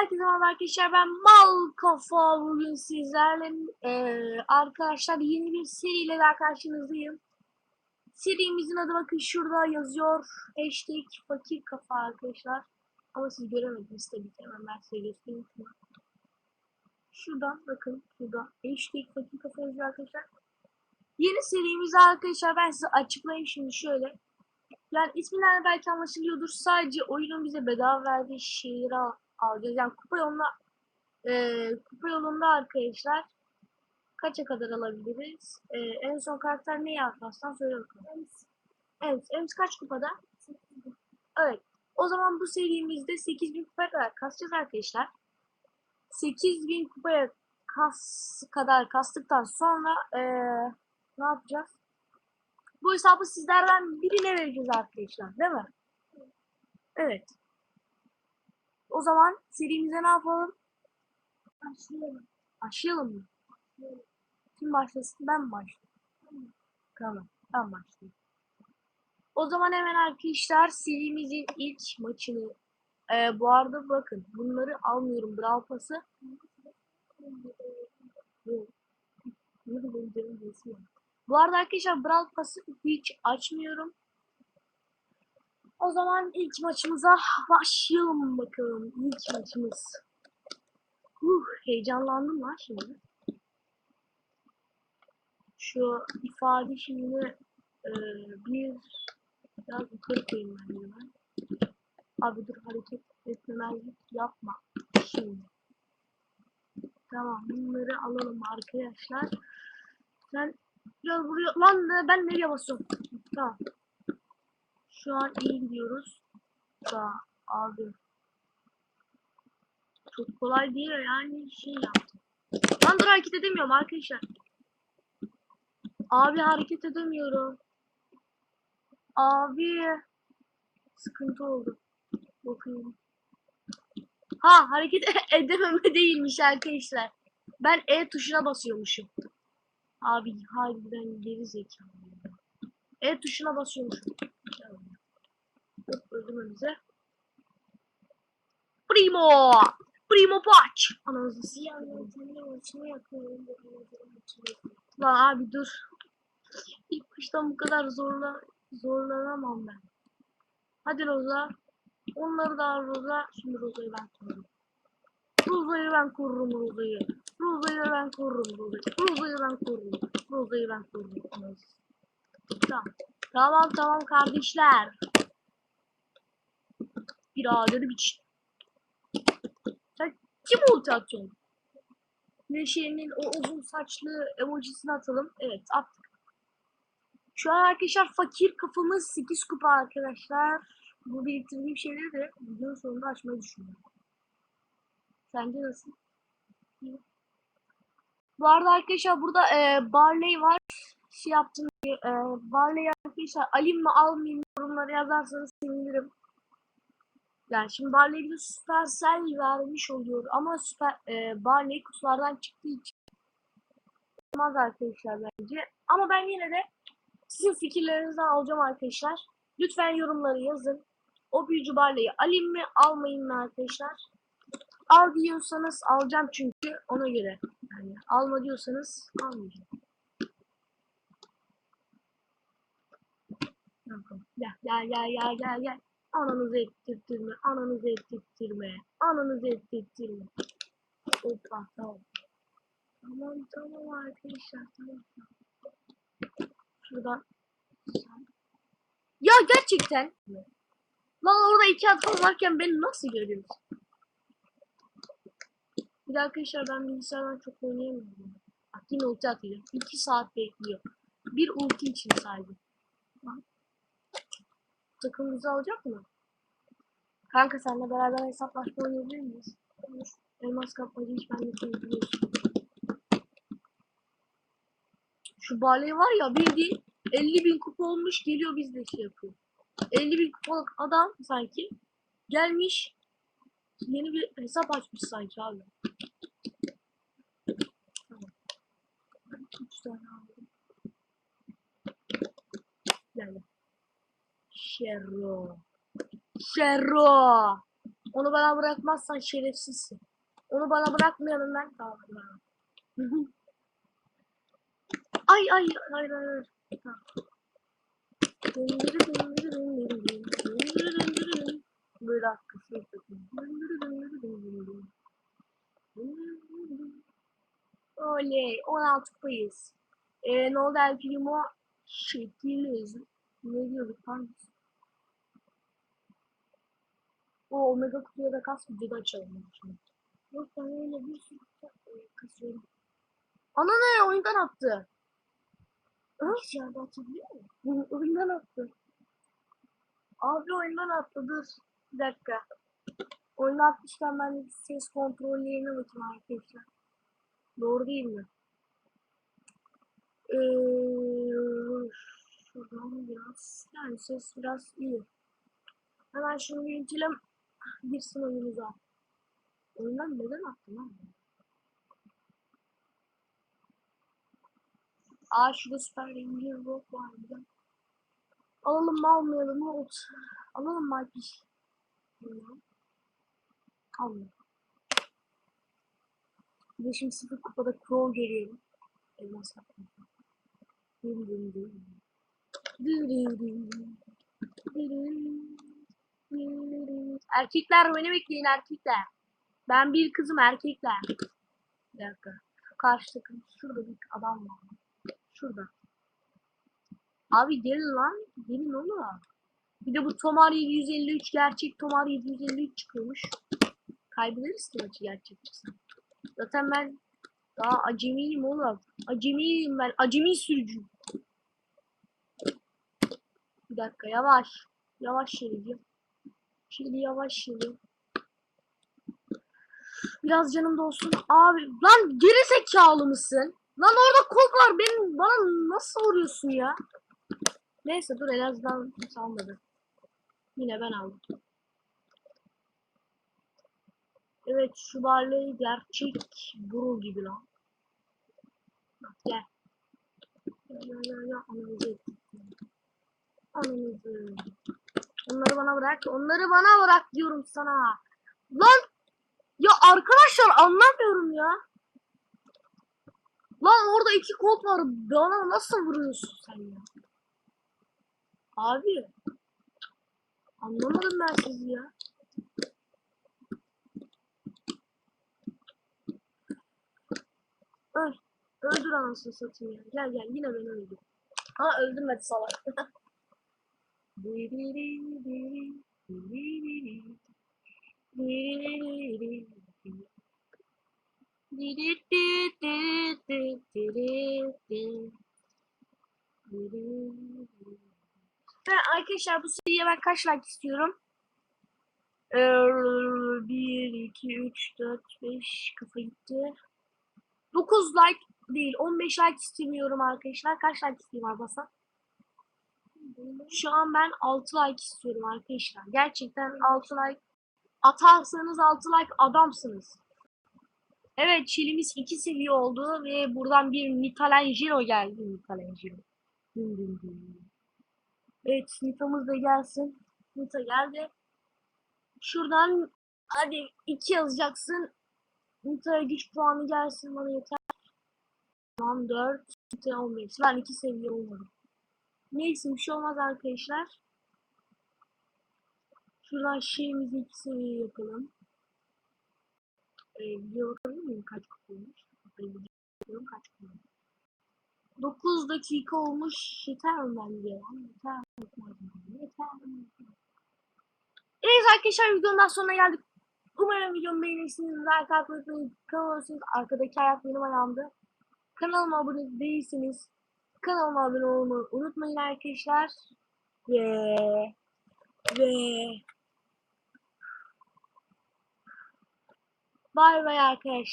Herkese merhaba arkadaşlar ben Mal Kafa bugün sizlerle eee, arkadaşlar yeni bir seriyle daha karşınızdayım. Serimizin adı bakın şurada yazıyor. Hashtag fakir kafa arkadaşlar. Ama siz göremediniz tabii ki hemen ben size göstereyim. Şuradan bakın şurada hashtag fakir kafa yazıyor arkadaşlar. Yeni serimizi arkadaşlar ben size açıklayayım şimdi şöyle. Yani isminden belki anlaşılıyordur. Sadece oyunun bize bedava verdiği şeyleri alacağız. Yani kupa yolunda eee kupa yolunda arkadaşlar kaça kadar alabiliriz? Eee, en son karakter ne yapmazsan söyle bakalım. Evet, Ems kaç kupada? Evet. O zaman bu serimizde 8000 kupaya kadar kasacağız arkadaşlar. 8000 kupaya kas kadar kastıktan sonra eee, ne yapacağız? Bu hesabı sizlerden birine vereceğiz arkadaşlar. Değil mi? Evet. O zaman serimize ne yapalım? Başlayalım. Başlayalım mı? Kim başlasın? Ben mi başlayayım? Tamam. Ben başlayayım. O zaman hemen arkadaşlar serimizin ilk maçını Ee, bu arada bakın bunları almıyorum. Brawl Pass'ı. Bu arada arkadaşlar Brawl Pass'ı hiç açmıyorum. O zaman ilk maçımıza başlayalım bakalım. İlk maçımız. Uh, heyecanlandım lan şimdi. Şu ifade şimdi e, bir biraz yukarı koyayım ben de ben. Abi dur hareket etmemezlik yapma. Şimdi. Tamam bunları alalım arkadaşlar. Sen biraz buraya lan ben nereye basıyorum? Tamam. Şu an iyi gidiyoruz. Da abi. Çok kolay değil yani şey yaptım. Lan dur hareket edemiyorum arkadaşlar. Abi hareket edemiyorum. Abi. Sıkıntı oldu. Bakayım. Ha hareket edememe değilmiş arkadaşlar. Ben E tuşuna basıyormuşum. Abi harbiden geri zekalı. E tuşuna basıyormuşum. Hop öldürme bize. Primo! Primo Paç! Ananızı s- Bir yandan kendi maçımı yapıyorum. Bir yandan maçımı yapıyorum. Lan abi dur. İlk baştan bu kadar zorla zorlanamam ben. Hadi Roza. Onları da al Roza. Şimdi Roza'yı ben korurum. Roza'yı ben korurum Roza'yı. Roza'yı ben korurum Roza'yı. Roza'yı ben korurum. Roza'yı ben korurum. Tamam. Tamam tamam kardeşler. Birader biç. Sen kim ulti atıyorsun? Neşe'nin o uzun saçlı emojisini atalım. Evet attık. Şu an arkadaşlar fakir kafamız 8 kupa arkadaşlar. Bu biriktirdiğim şeyleri de videonun sonunda açmayı düşünüyorum. Sence nasıl? Bu arada arkadaşlar burada e, Barley var. Şey yaptım e, Barley arkadaşlar alayım mı almayayım yorumlara yazarsanız sevinirim. Yani şimdi Barley bize Supercell vermiş oluyor ama Super e, Barley kutulardan çıktığı için olmaz arkadaşlar bence. Ama ben yine de sizin fikirlerinizi alacağım arkadaşlar. Lütfen yorumları yazın. O büyücü Barley'i alayım mı almayayım mı arkadaşlar? Al diyorsanız alacağım çünkü ona göre. Yani alma diyorsanız almayacağım. Gel gel gel gel gel. Ananızı ettirttirme, ananızı ettirttirme, ananızı ettirttirme. Hoppa tamam. Tamam tamam arkadaşlar tamam. Şuradan. Ya gerçekten. Lan orada iki adam varken beni nasıl görüyorsun? Bir de arkadaşlar ben bilgisayardan çok oynayamıyorum. Bak yine ulti atacağım. İki saat bekliyor. Bir ulti için sadece. Lan. Takım bizi alacak mı? Kanka seninle beraber hesaplaşma oynayabilir miyiz? Olur. Elmas kapmacı hiç ben de. Şu bale var ya bildiğin 50 bin kupa olmuş geliyor bizde şey yapıyor. 50 bin kupalık adam sanki gelmiş yeni bir hesap açmış sanki abi. Tamam. Ben 3 tane aldım. Gel. Şerro. Şerro. Onu bana bırakmazsan şerefsizsin. Onu bana bırakmayalım ben. Tamam. ay ay döndürü döndürü döndürü. Böyle döndürü. Oley 16 kupayız. Ee, ne oldu El Primo? Şekiliz. Ne diyorduk lan? O Omega kutuya da kas videoda açalım. Şimdi. Yok ben öyle bir sürü e, kasıyorum. Ana ne oyundan attı. Bilgisayarda atabiliyor mu? oyundan attı. Abi oyundan attı dur. Bir dakika. Oyundan atmışken ben ses kontrollerine bakayım arkadaşlar. Doğru değil mi? Ee, şuradan biraz yani ses biraz iyi. Hemen şunu incelem girsin oyunumuza. Oyundan neden attın lan? Aa şurada Super Ranger Rock var bir de. Alalım mı almayalım mı? Ot. Alalım mı Alpiş? Bilmiyorum. Almayalım. Bir de şimdi sıfır kupada Crow görüyorum. Elmas yapma. Dın dın dın. Dın dın dın. Dın dın. Erkekler beni bekleyin erkekler. Ben bir kızım erkekler. Bir dakika. Karşı takım. Şurada bir adam var. Şurada. Abi gelin lan. Gelin oğlum. Bir de bu Tomar 753 gerçek Tomar 753 çıkıyormuş. Kaybederiz ki maçı gerçek. Zaten ben daha acemiyim oğlum. Acemiyim ben. Acemi sürücü. Bir dakika yavaş. Yavaş şeridi. Şimdi yavaş şeridi. Biraz canım olsun. Abi lan geri zekalı mısın? Lan orada kol var. Benim bana nasıl vuruyorsun ya? Neyse dur en azından kimse almadı. Yine ben aldım. Evet şu Barley gerçek buru gibi lan. Bak gel. Gel gel gel gel anamızı ettik. Anamızı. Onları bana bırak. Onları bana bırak diyorum sana. Lan ya arkadaşlar anlamıyorum ya. Lan orada iki kod var. Bana nasıl vuruyorsun sen ya? Abi. Anlamadım ben sizi ya. Öl. Öldür anasını satayım ya. Gel gel yine beni öldür. Ha öldürmedi salak. Ve arkadaşlar bu seriye ben kaç like istiyorum? Ee, 1, 2, 3, 4, 5 kafa gitti. 9 like değil 15 like istemiyorum arkadaşlar. Kaç like istiyorum Arbasan? Şu an ben 6 like istiyorum arkadaşlar. Gerçekten 6 like atarsanız 6 like adamsınız. Evet çilimiz 2 seviye oldu ve buradan bir Michelangelo geldi. Michelangelo. Dün dün dün. Evet Nita'mız da gelsin. Nita geldi. Şuradan hadi 2 yazacaksın. Nita'ya güç puanı gelsin bana yeter. Tamam 4. Nita 15. Ben 2 seviye olmadım. Neyse bir şey olmaz arkadaşlar. Şuradan şeyimizi 2 seviye yapalım. Ee, bir bakabilir miyim kaç kupa olmuş? Bakıyorum kaç kupa olmuş. 9 dakika olmuş. Yeter mi bence? Yeter mi? Yeter mi? Evet arkadaşlar videonun sonuna geldik. Umarım videomu beğenirsiniz. Like atmayı unutmayın. Kanalımsınız. Arkadaki ayak benim ayağımda. Kanalıma abone değilseniz kanalıma abone olmayı unutmayın arkadaşlar. Ve ve bay bay arkadaşlar.